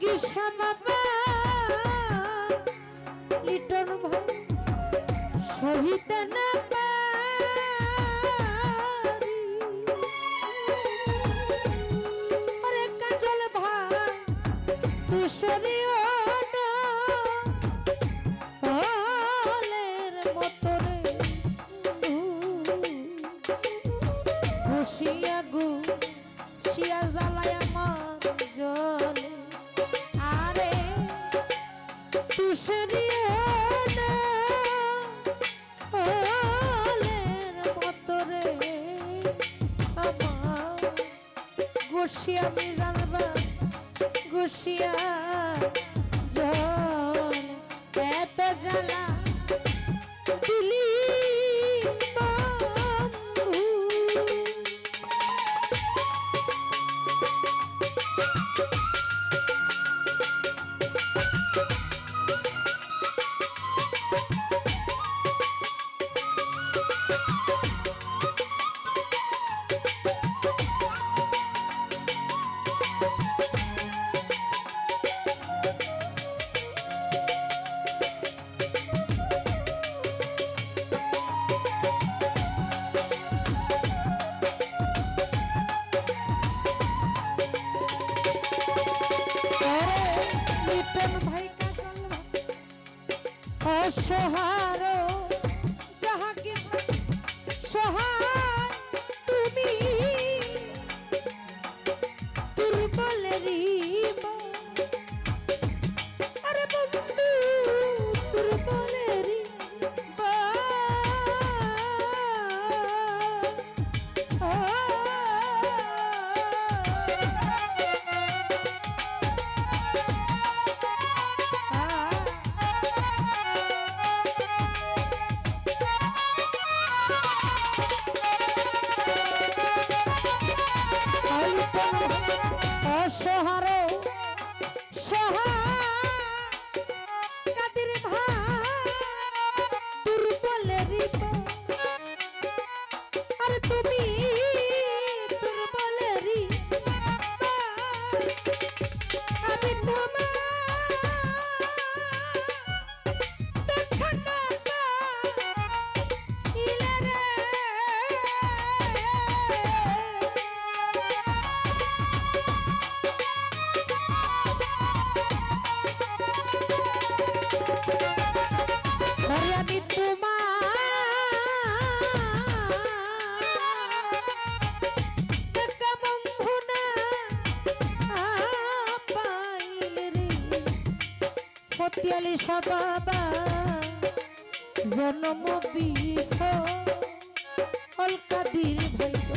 গিসা বাবা লিটন ভাই শহীদ না কাজল ভাই তুষরীয় শুষরিয়া না মতো রে আমার গোসি আমি সোহাগ অসহারে মতিয়ালি সাবা জন্ম বিফ অলকাদির ভাইব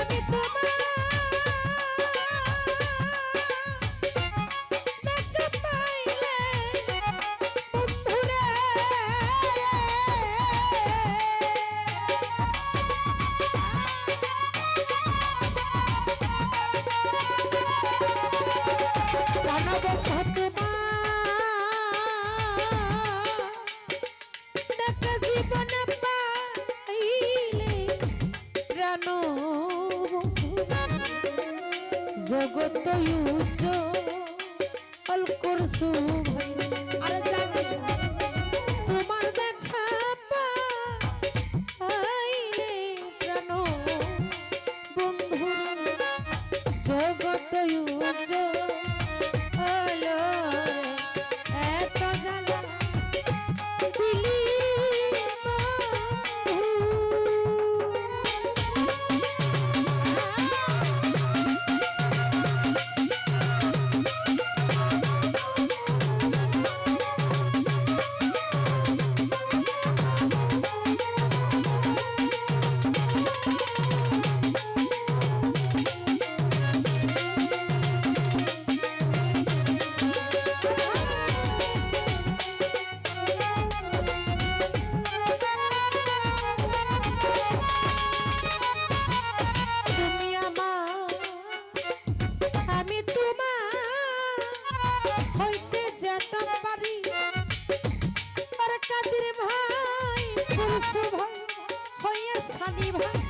আমি তো করছু ভাই? 三วั